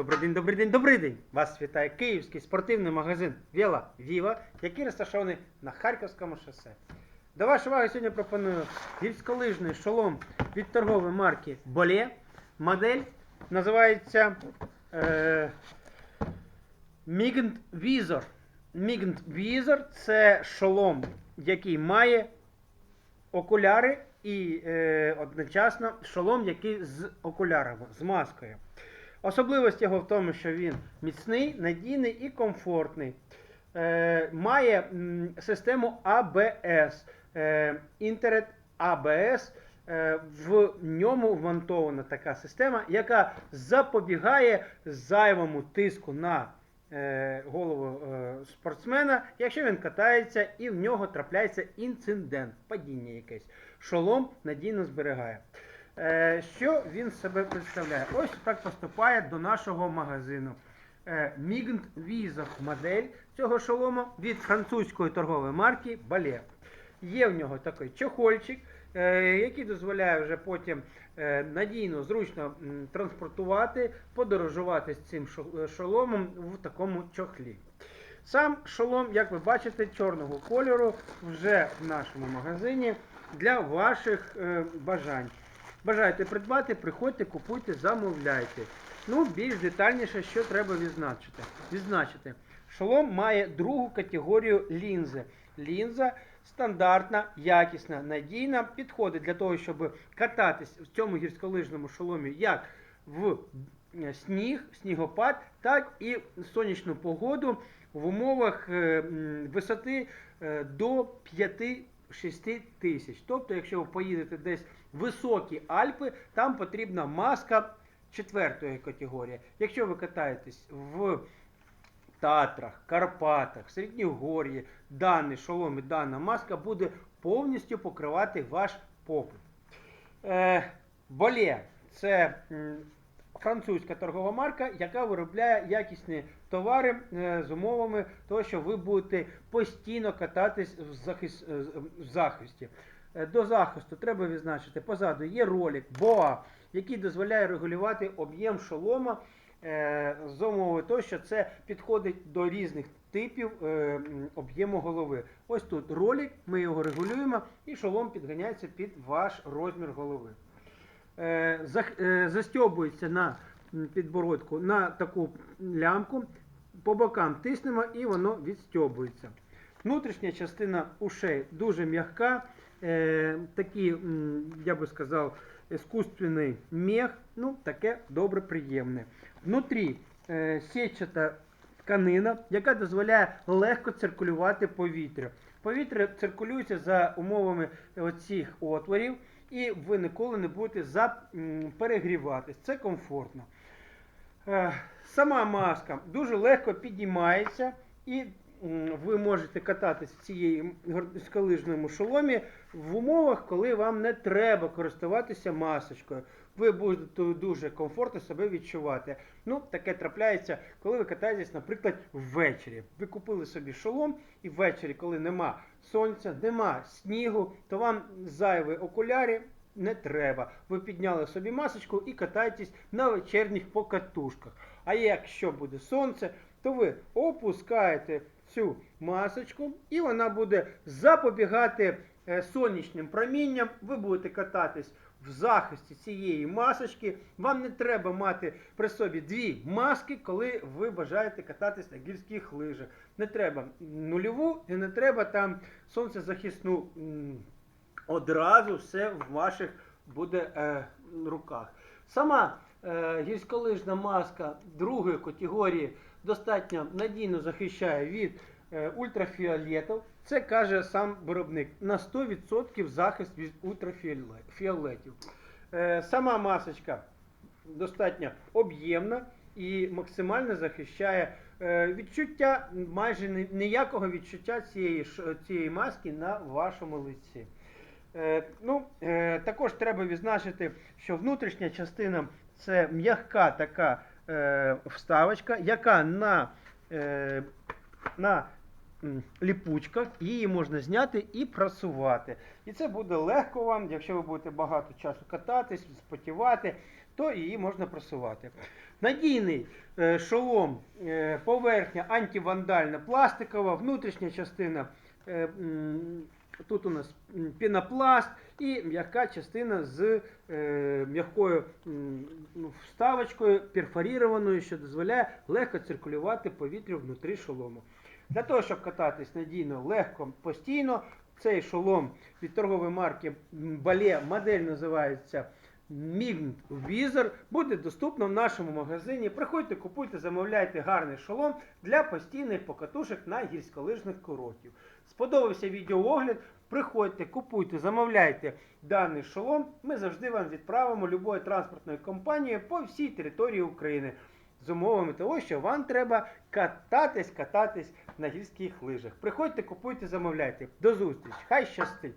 Добрий день, добрий день, добрий день! Вас вітає київський спортивний магазин Віла Віва, який розташований на Харківському шосе. До вашої уваги сьогодні пропоную гірськолижний шолом від торгової марки Боле. Модель називається е, Migant Visor. Migant Visor це шолом, який має окуляри і е, одночасно шолом, який з окулярами, з маскою. Особливість його в тому, що він міцний, надійний і комфортний. Е, має систему ABS, е, Internet ABS. Е, в ньому вмонтована така система, яка запобігає зайвому тиску на е, голову е, спортсмена, якщо він катається і в нього трапляється інцидент, падіння якесь. Шолом надійно зберігає. Е, Що він себе представляє? Ось так поступає до нашого магазину. Е, Mignt Visor модель цього шолому від французької торгової марки Ballet. Є в нього такий чохольчик, е, який дозволяє вже потім надійно, зручно транспортувати, подорожувати з цим шоломом в такому чохлі. Сам шолом, як ви бачите, чорного кольору вже в нашому магазині для ваших бажань. Бажаєте придбати, приходьте, купуйте, замовляйте. Ну, більш детальніше, що треба відзначити. Відзначити. Шолом має другу категорію лінзи. Лінза стандартна, якісна, надійна. Підходить для того, щоб кататись в цьому гірськолижному шоломі як в е, сніг, снігопад, так і в сонячну погоду в умовах е, висоти е, до 5 6 тисяч. Тобто, якщо ви поїдете десь в високі Альпи, там потрібна маска четвертої категорії. Якщо ви катаєтесь в Татрах, Карпатах, Середньогор'ї, дане шолом і дана маска буде повністю покривати ваш попит. Е, болє це французька торгова марка, яка виробляє якісні товари е, з умовами того, що ви будете постійно кататись в, захис, е, в захисті. Е, До захисту треба відзначити, позаду є ролик BOA, який дозволяє регулювати об'єм шолома з умови того, що це підходить до різних типів об'єму голови. Ось тут ролик, ми його регулюємо, і шолом підганяється під ваш розмір голови. Е, е, Застьобується на підбородку на таку лямку, по бокам тиснемо і воно відстьобується. Внутрішня частина ушей дуже м'яка, е, такий, я би сказав, іскусственний мех, ну таке добре приємне. Внутрі сітчата тканина, яка дозволяє легко циркулювати повітря. Повітря циркулюється за умовами оцих отворів, і ви ніколи не будете перегріватися. Це комфортно. Е, Сама маска дуже легко піднімається, і ви можете кататись в цієї скалижному шоломі в умовах, коли вам не треба користуватися масочкою. Ви будете дуже комфортно себе відчувати. Ну, таке трапляється, коли ви катаєтесь, наприклад, ввечері. Ви купили собі шолом, і ввечері, коли нема сонця, нема снігу, то вам зайві окуляри не треба. Ви підняли собі масочку і катаєтесь на вечірніх покатушках. А якщо буде сонце, то ви опускаєте цю масочку, і вона буде запобігати е, сонячним промінням. Ви будете кататись в захисті цієї масочки. Вам не треба мати при собі дві маски, коли ви бажаєте кататись на гірських лижах. Не треба нульову і не треба там сонцезахисну. Одразу все в ваших буде е, руках. Сама гірськолижна маска другої категорії достатньо надійно захищає від е, ультрафіолетів. Це каже сам виробник на 100% захист від ультрафіолетів. Е, сама масочка достатньо об'ємна і максимально захищає е, відчуття, майже ніякого відчуття цієї, цієї маски на вашому лиці. Е, ну, е, також треба відзначити, що внутрішня частина це м'яка така е, вставочка, яка на, е, на ліпучках її можна зняти і прасувати. І це буде легко вам, якщо ви будете багато часу кататись, спотівати, то її можна прасувати. Надійний е, шолом, е, поверхня антивандальна, пластикова, внутрішня частина. е, Тут у нас пінопласт і м'яка частина з е, м'якою ну, вставочкою, перфорірованою, що дозволяє легко циркулювати повітря внутрі шолому. Для того, щоб кататись надійно, легко, постійно, цей шолом від торгової марки Бале, модель називається Мігнт Візор, буде доступно в нашому магазині. Приходьте, купуйте, замовляйте гарний шолом для постійних покатушок на гірськолижних курортів. Сподобався відеоогляд? Приходьте, купуйте, замовляйте даний шолом. Ми завжди вам відправимо любою транспортною компанією по всій території України з умовами того, що вам треба кататись, кататись на гірських лижах. Приходьте, купуйте, замовляйте. До зустрічі! Хай щастить!